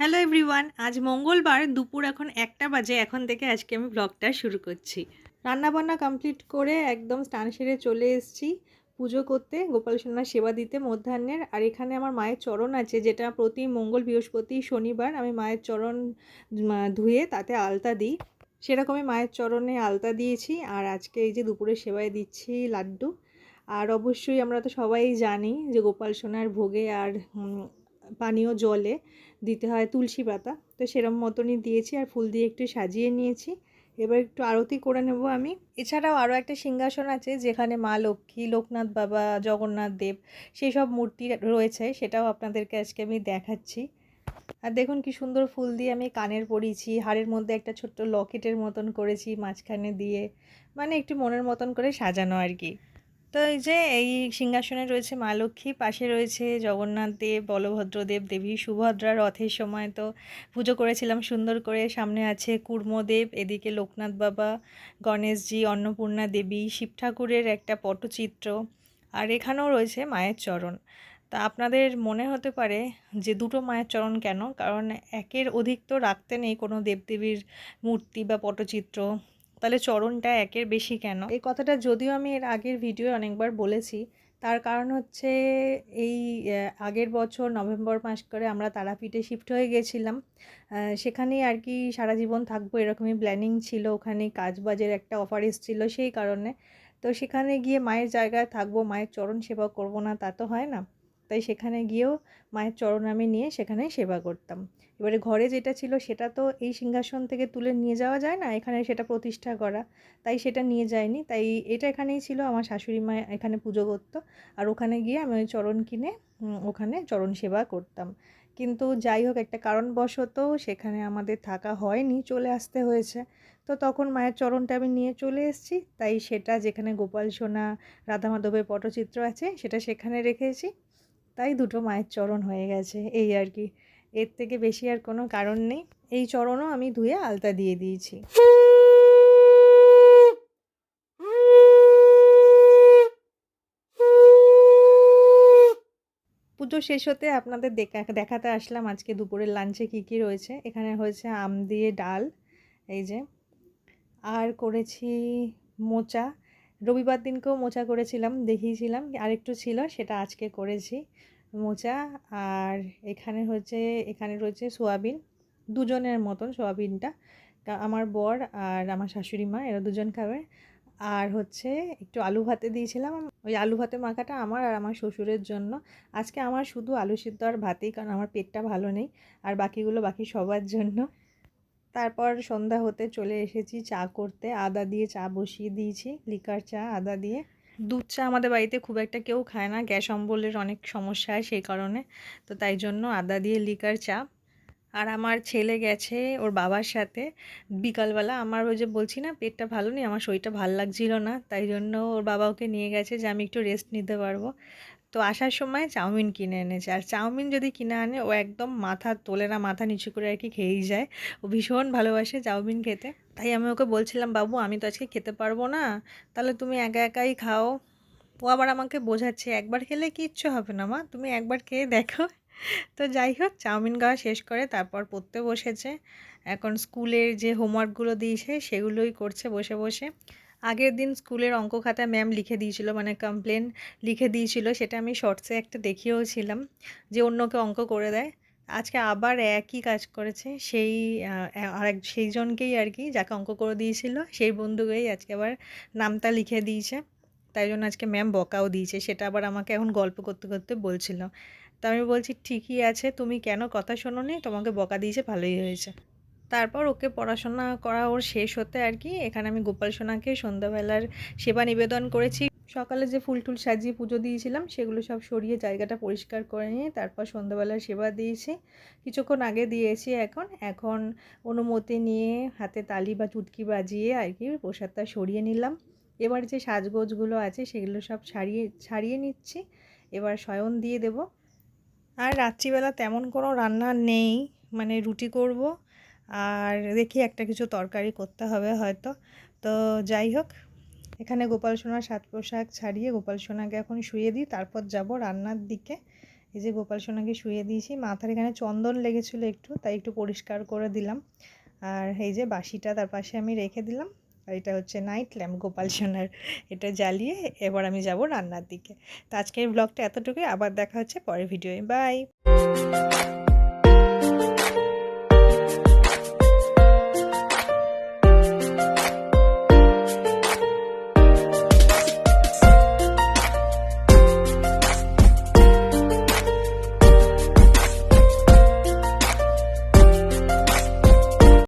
Hello everyone আজ মঙ্গলবার দুপুর এখন একটা বাজে। এখন থেকে আজকে আমি ব্লগটা শুরু করছি। রান্নাবান্না কমপ্লিট করে একদম স্নান সেরে চলে এসেছি পুজো করতে, গোপাল সোনার সেবা দিতে, মধ্যাহ্নের। আর এখানে আমার মায়ের চরণ আছে, যেটা প্রতি মঙ্গল, বৃহস্পতি, শনিবার আমি মায়ের চরণ ধুয়ে তাতে আলতা দিই। সেরকমই মায়ের চরণে আলতা দিয়েছি। আর আজকে এই যে দুপুরে সেবায় দিচ্ছি লাড্ডু। আর অবশ্যই আমরা তো সবাই জানি যে গোপাল সোনার ভোগে আর পানীয় জলে দিতে হয় তুলসী পাতা। তো সেরম মতনই দিয়েছি আর ফুল দিয়ে একটু সাজিয়ে নিয়েছি। এবার একটু আরতি করে নেব আমি। এছাড়াও আরও একটা সিংহাসন আছে যেখানে মা লক্ষ্মী, লোকনাথ বাবা, জগন্নাথ দেব সেই সব মূর্তি রয়েছে সেটাও আপনাদেরকে আজকে আমি দেখাচ্ছি। আর দেখুন কি সুন্দর ফুল দিয়ে আমি কানের পরিয়েছি হাড়ের মধ্যে একটা ছোট্ট লকেটের মতন করেছি মাঝখানে দিয়ে। মানে একটু মনের মতন করে সাজানো আর কি। তো এই যে এই সিংহাসনে রয়েছে মা লক্ষ্মী, পাশে রয়েছে জগন্নাথ দেব, বলভদ্র দেব, দেবী সুভদ্রা রথের সময়। তো পুজো করেছিলাম সুন্দর করে। সামনে আছে কুর্মদেব এদিকে লোকনাথ বাবা, গণেশজি, অন্নপূর্ণা দেবী, শিব ঠাকুরের একটা পটচিত্র আর এখানেও রয়েছে মায়ের চরণ। তা আপনাদের মনে হতে পারে যে দুটো মায়ের চরণ কেন? কারণ একের অধিক তো রাখতে নেই কোনো দেবদেবীর মূর্তি বা পটচিত্র। তাহলে চরণটা একের বেশি কেন? এই কথাটা যদিও আমি এর আগের ভিডিও অনেকবার বলেছি তার কারণ হচ্ছে এই আগের বছর নভেম্বর মাস করে আমরা তারাপীঠে শিফট হয়ে গেছিলাম। আহ, সেখানেই আর কি সারা জীবন থাকব এরকমই প্ল্যানিং ছিল ওখানে কাজ বাজের একটা অফার এসেছিল সেই কারণে। তো সেখানে গিয়ে মায়ের জায়গায় থাকব মায়ের চরণ সেবা করব না তা তো হয় না। তাই সেখানে গিয়েও মায়ের চরণ আমি নিয়ে সেখানে সেবা করতাম। এবারে ঘরে যেটা ছিল সেটা তো এই সিংহাসন থেকে তুলে নিয়ে যাওয়া যায় না, এখানে সেটা প্রতিষ্ঠা করা। তাই সেটা নিয়ে যায়নি, তাই এটা এখানেই ছিল, আমার শাশুড়ি মা এখানে পুজো করতো। আর ওখানে গিয়ে আমি ওই চরণ কিনে ওখানে চরণ সেবা করতাম। কিন্তু যাই হোক, একটা কারণবশত সেখানে আমাদের থাকা হয়নি, চলে আসতে হয়েছে। তো তখন মায়ের চরণটা আমি নিয়ে চলে এসেছি, তাই সেটা যেখানে গোপাল সোনা রাধা মাধবের পটচিত্র আছে, সেটা সেখানে রেখেছি। তাই দুটো মায়ের চরণ হয়ে গেছে, এই আর কি। এর থেকে বেশি আর কোনো কারণ নেই। এই চরণও আমি ধুয়ে আলতা দিয়ে দিয়েছি। পুজো শেষ হতে আপনাদের দেখা, দেখাতে আসলাম আজকে দুপুরের লাঞ্চে কী কী রয়েছে। এখানে হয়েছে আম দিয়ে ডাল, এই যে। আর করেছি মোচা রবিবার দিনকেও মোচা করেছিলাম, দেখিয়েছিলাম। আরেকটু ছিল, সেটা আজকে করেছি মোচা। আর এখানে হচ্ছে, এখানে রয়েছে সোয়াবিন, দুজনের মতন সোয়াবিনটা। আমার বর আর আমার শাশুড়ি মা, এরা দুজন খাবে। আর হচ্ছে, একটু আলু ভাতে দিয়েছিলাম। ওই আলু ভাতে মাখাটা আমার আর আমার শ্বশুরের জন্য। আজকে আমার শুধু আলু সিদ্ধ আর ভাতেই, কারণ আমার পেটটা ভালো নেই। আর বাকিগুলো বাকি সবার জন্য। তারপর সন্ধ্যা হতে চলে এসেছি চা করতে। আদা দিয়ে চা বসিয়ে দিয়েছি, লিকার চা, আদা দিয়ে। দুধ চা আমাদের বাড়িতে খুব একটা কেউ খায় না, গ্যাস অম্বলের অনেক সমস্যা হয় সেই কারণে। তো তাই জন্য আদা দিয়ে লিকার চা। আর আমার ছেলে গেছে ওর বাবার সাথে। বিকালবেলা আমার ওই যে বলছি না, পেটটা ভালো নেই, আমার শরীরটা ভালো লাগছিল না, তাই জন্য ওর বাবা ওকে নিয়ে গেছে যে আমি একটু রেস্ট নিতে পারব। তো আসার সময় চাউমিন কিনে এনেছে। আর চাউমিন যদি কিনে আনে, ও একদম মাথা তোলে না, মাথা নিচু করে আর কি খেয়েই যায়। ও ভীষণ ভালোবাসে চাউমিন খেতে। তাই আমি ওকে বলছিলাম, বাবু, আমি তো আজকে খেতে পারব না। তাহলে তুমি একা একাই খাও। ও আবার আমাকে বোঝাচ্ছে, একবার খেলে কি কিচ্ছু হবে না মা, তুমি একবার খেয়ে দেখো। তো যাই হোক, চাউমিন খাওয়া শেষ করে তারপর পড়তে বসেছে। এখন স্কুলের যে হোমওয়ার্কগুলো দিয়েছে, সেগুলোই করছে বসে বসে। আগের দিন স্কুলের অঙ্ক খাতা ম্যাম লিখে দিয়েছিল মানে কমপ্লেন লিখে দিয়েছিল, সেটা আমি শর্টসে একটা দেখিয়েও ছিলাম যে অন্যকে অঙ্ক করে দেয়। আজকে আবার একই কাজ করেছে, সেই আর এক- সেই জনকেই আর কি যাকে অঙ্ক করে দিয়েছিল, সেই বন্ধুকেই আজকে আবার নামটা লিখে দিয়েছে। তাই জন্য আজকে ম্যাম বকাও দিয়েছে, সেটা আবার আমাকে এখন গল্প করতে করতে বলছিল। তো আমি বলছি, ঠিকই আছে, তুমি কেন কথা শোনোনি? তোমাকে বকা দিয়েছে, ভালোই হয়েছে। তারপর ওকে পড়াশোনা করা ওর শেষ হতে আর কি। এখানে আমি গোপাল সোনাকে সন্ধ্যাবেলার সেবা নিবেদন করেছি। সকালে যে ফুল টুল সাজিয়ে পুজো দিয়েছিলাম, সেগুলো সব সরিয়ে জায়গাটা পরিষ্কার করে নিয়ে তারপর সন্ধ্যাবেলার সেবা দিয়েছি। কিছুক্ষণ আগে দিয়েছি এখন। এখন অনুমতি নিয়ে হাতে তালি বা চুটকি বাজিয়ে আর কি প্রসাদটা সরিয়ে নিলাম। এবার যে সাজগোজগুলো আছে, সেগুলো সব ছাড়িয়ে ছাড়িয়ে নিচ্ছি। এবার শয়ন দিয়ে দেব। আর রাত্রিবেলা তেমন কোনো রান্না নেই মানে রুটি করব। আর দেখি একটা কিছু তরকারি করতে হবে হয়তো। তো যাই হোক, এখানে গোপাল সোনার সাত পোশাক ছাড়িয়ে গোপাল সোনাকে এখন শুয়ে দিই, তারপর যাব রান্নার দিকে। এই যে গোপাল সোনাকে শুয়ে দিয়েছি, মাথার এখানে চন্দন লেগেছিলো একটু, তাই একটু পরিষ্কার করে দিলাম। আর এই যে বাসিটা তার পাশে আমি রেখে দিলাম, আর এটা হচ্ছে নাইট ল্যাম্প গোপাল সোনার, এটা জ্বালিয়ে এবার আমি যাব রান্নার দিকে। তো আজকের ব্লগটা এতটুকুই, আবার দেখা হচ্ছে পরের ভিডিওয়ে। বাই!